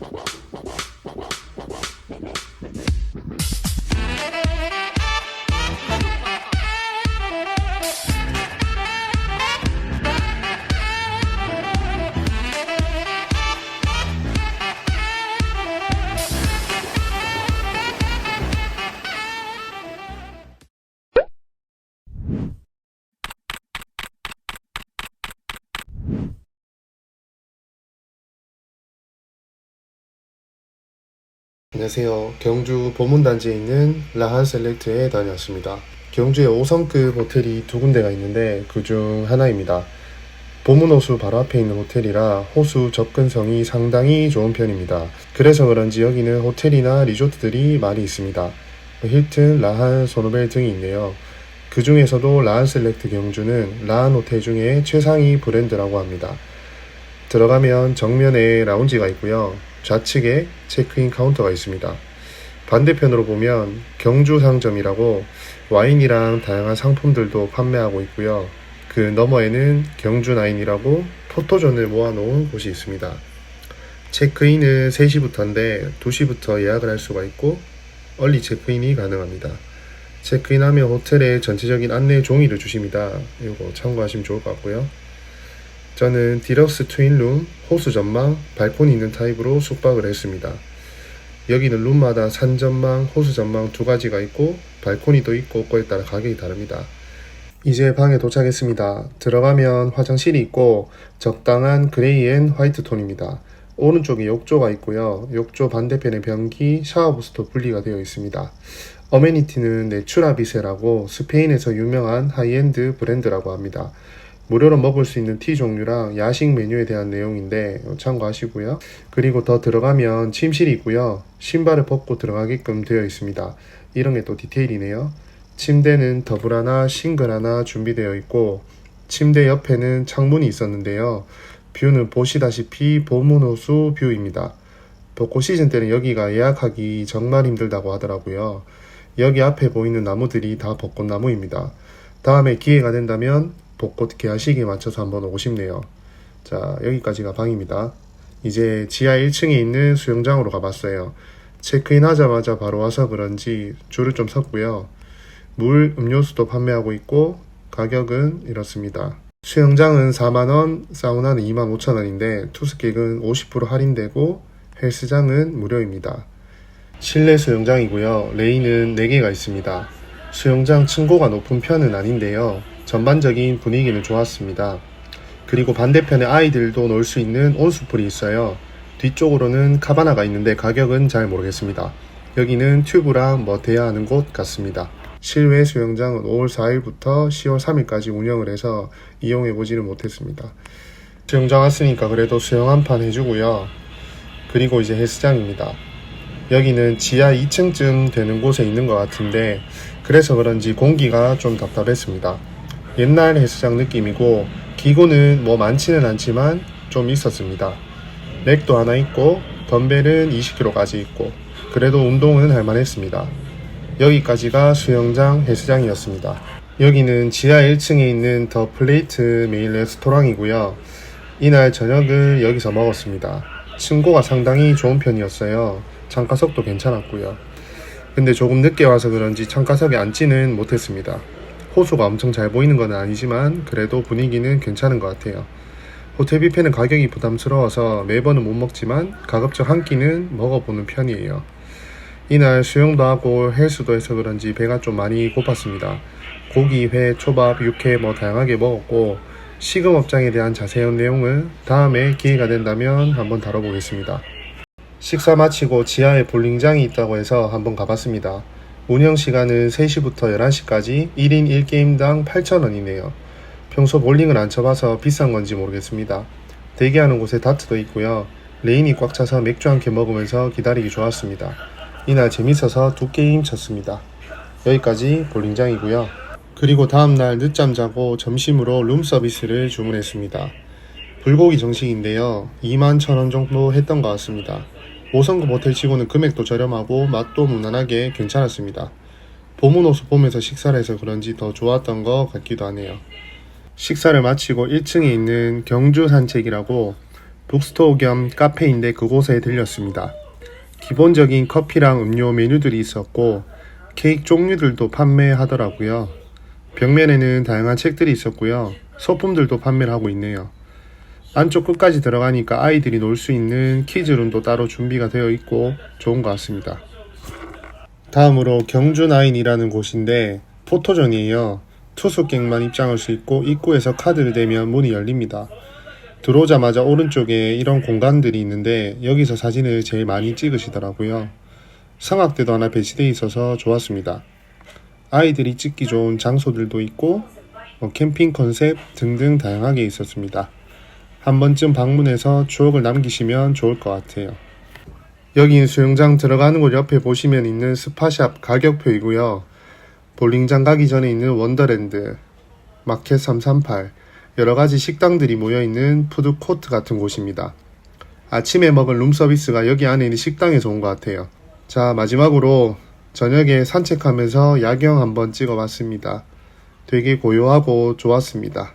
Well, 안녕하세요. 경주 보문단지에 있는 라한 셀렉트에 다녀왔습니다. 경주에 5성급 호텔이 두 군데가 있는데 그 중 하나입니다. 보문호수 바로 앞에 있는 호텔이라 호수 접근성이 상당히 좋은 편입니다. 그래서 그런지 여기는 호텔이나 리조트들이 많이 있습니다. 힐튼, 라한, 소노벨 등이 있네요. 그 중에서도 라한 셀렉트 경주는 라한 호텔 중에 최상위 브랜드라고 합니다. 들어가면 정면에 라운지가 있고요. 좌측에 체크인 카운터가 있습니다. 반대편으로 보면 경주 상점이라고 와인이랑 다양한 상품들도 판매하고 있고요. 그 너머에는 경주 나인이라고 포토존을 모아놓은 곳이 있습니다. 체크인은 3시부터인데 2시부터 예약을 할 수가 있고 얼리 체크인이 가능합니다. 체크인하면 호텔에 전체적인 안내 종이를 주십니다. 이거 참고하시면 좋을 것 같고요. 저는 디럭스 트윈룸, 호수 전망, 발코니 있는 타입으로 숙박을 했습니다. 여기는 룸마다 산 전망, 호수 전망 두 가지가 있고 발코니도 있고 거에 따라 가격이 다릅니다. 이제 방에 도착했습니다. 들어가면 화장실이 있고 적당한 그레이 앤 화이트 톤입니다. 오른쪽에 욕조가 있고요. 욕조 반대편에 변기, 샤워부스도 분리가 되어 있습니다. 어메니티는 네추라비세라고 스페인에서 유명한 하이엔드 브랜드라고 합니다. 무료로 먹을 수 있는 티 종류랑 야식 메뉴에 대한 내용인데 참고하시고요. 그리고 더 들어가면 침실이 있고요. 신발을 벗고 들어가게끔 되어 있습니다. 이런 게 또 디테일이네요. 침대는 더블 하나, 싱글 하나 준비되어 있고 침대 옆에는 창문이 있었는데요. 뷰는 보시다시피 보문호수 뷰입니다. 벚꽃 시즌 때는 여기가 예약하기 정말 힘들다고 하더라고요. 여기 앞에 보이는 나무들이 다 벚꽃나무입니다. 다음에 기회가 된다면 벚꽃 개화 시기에 맞춰서 한번 오고 싶네요. 자, 여기까지가 방입니다. 이제 지하 1층에 있는 수영장으로 가봤어요. 체크인 하자마자 바로 와서 그런지 줄을 좀 섰고요. 물, 음료수도 판매하고 있고 가격은 이렇습니다. 수영장은 4만원, 사우나는 2만 5천원인데 투스객은 50% 할인되고 헬스장은 무료입니다. 실내 수영장이고요. 레인은 4개가 있습니다. 수영장 층고가 높은 편은 아닌데요. 전반적인 분위기는 좋았습니다. 그리고 반대편에 아이들도 놀 수 있는 온수풀이 있어요. 뒤쪽으로는 카바나가 있는데 가격은 잘 모르겠습니다. 여기는 튜브랑 뭐 돼야 하는 곳 같습니다. 실외 수영장은 5월 4일부터 10월 3일까지 운영을 해서 이용해 보지는 못했습니다. 수영장 왔으니까 그래도 수영 한 판 해주고요. 그리고 이제 헬스장입니다. 여기는 지하 2층쯤 되는 곳에 있는 것 같은데 그래서 그런지 공기가 좀 답답했습니다. 옛날 헬스장 느낌이고 기구는 뭐 많지는 않지만 좀 있었습니다. 렉도 하나 있고 덤벨은 20kg까지 있고 그래도 운동은 할만했습니다. 여기까지가 수영장 헬스장이었습니다. 여기는 지하 1층에 있는 더 플레이트 메일 레스토랑이고요. 이날 저녁을 여기서 먹었습니다. 층고가 상당히 좋은 편이었어요. 창가석도 괜찮았고요. 근데 조금 늦게 와서 그런지 창가석에 앉지는 못했습니다. 호수가 엄청 잘 보이는 건 아니지만 그래도 분위기는 괜찮은 것 같아요. 호텔 뷔페는 가격이 부담스러워서 매번은 못 먹지만 가급적 한 끼는 먹어보는 편이에요. 이날 수영도 하고 헬스도 해서 그런지 배가 좀 많이 고팠습니다. 고기, 회, 초밥, 육회 뭐 다양하게 먹었고 식음업장에 대한 자세한 내용을 다음에 기회가 된다면 한번 다뤄보겠습니다. 식사 마치고 지하에 볼링장이 있다고 해서 한번 가봤습니다. 운영 시간은 3시부터 11시까지 1인 1게임당 8,000원이네요. 평소 볼링을 안 쳐봐서 비싼 건지 모르겠습니다. 대기하는 곳에 다트도 있고요. 레인이 꽉 차서 맥주 한 캔 먹으면서 기다리기 좋았습니다. 이날 재밌어서 두 게임 쳤습니다. 여기까지 볼링장이고요. 그리고 다음날 늦잠 자고 점심으로 룸 서비스를 주문했습니다. 불고기 정식인데요. 2만 1천원 정도 했던 것 같습니다. 5성급 호텔 치고는 금액도 저렴하고 맛도 무난하게 괜찮았습니다. 보문호수 보면서 식사를 해서 그런지 더 좋았던 것 같기도 하네요. 식사를 마치고 1층에 있는 경주 산책이라고 북스토어 겸 카페인데 그곳에 들렸습니다. 기본적인 커피랑 음료 메뉴들이 있었고 케이크 종류들도 판매하더라고요. 벽면에는 다양한 책들이 있었고요. 소품들도 판매를 하고 있네요. 안쪽 끝까지 들어가니까 아이들이 놀 수 있는 키즈룸도 따로 준비가 되어 있고 좋은 것 같습니다. 다음으로 경주나인이라는 곳인데 포토존이에요. 투숙객만 입장할 수 있고 입구에서 카드를 대면 문이 열립니다. 들어오자마자 오른쪽에 이런 공간들이 있는데 여기서 사진을 제일 많이 찍으시더라고요. 성악대도 하나 배치되어 있어서 좋았습니다. 아이들이 찍기 좋은 장소들도 있고 뭐 캠핑 컨셉 등등 다양하게 있었습니다. 한 번쯤 방문해서 추억을 남기시면 좋을 것 같아요. 여긴 수영장 들어가는 곳 옆에 보시면 있는 스파샵 가격표이고요. 볼링장 가기 전에 있는 원더랜드, 마켓 338, 여러 가지 식당들이 모여 있는 푸드코트 같은 곳입니다. 아침에 먹을 룸서비스가 여기 안에 있는 식당에서 온 것 같아요. 자, 마지막으로 저녁에 산책하면서 야경 한번 찍어봤습니다. 되게 고요하고 좋았습니다.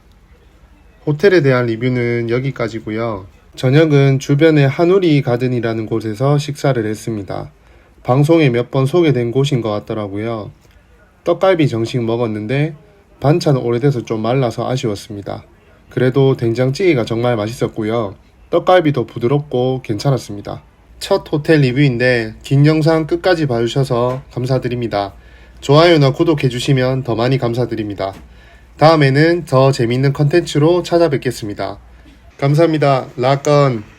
호텔에 대한 리뷰는 여기까지고요. 저녁은 주변의 하누리 가든이라는 곳에서 식사를 했습니다. 방송에 몇 번 소개된 곳인 것 같더라고요. 떡갈비 정식 먹었는데 반찬은 오래돼서 좀 말라서 아쉬웠습니다. 그래도 된장찌개가 정말 맛있었고요. 떡갈비도 부드럽고 괜찮았습니다. 첫 호텔 리뷰인데 긴 영상 끝까지 봐주셔서 감사드립니다. 좋아요나 구독해주시면 더 많이 감사드립니다. 다음에는 더 재밌는 컨텐츠로 찾아뵙겠습니다. 감사합니다. 라건.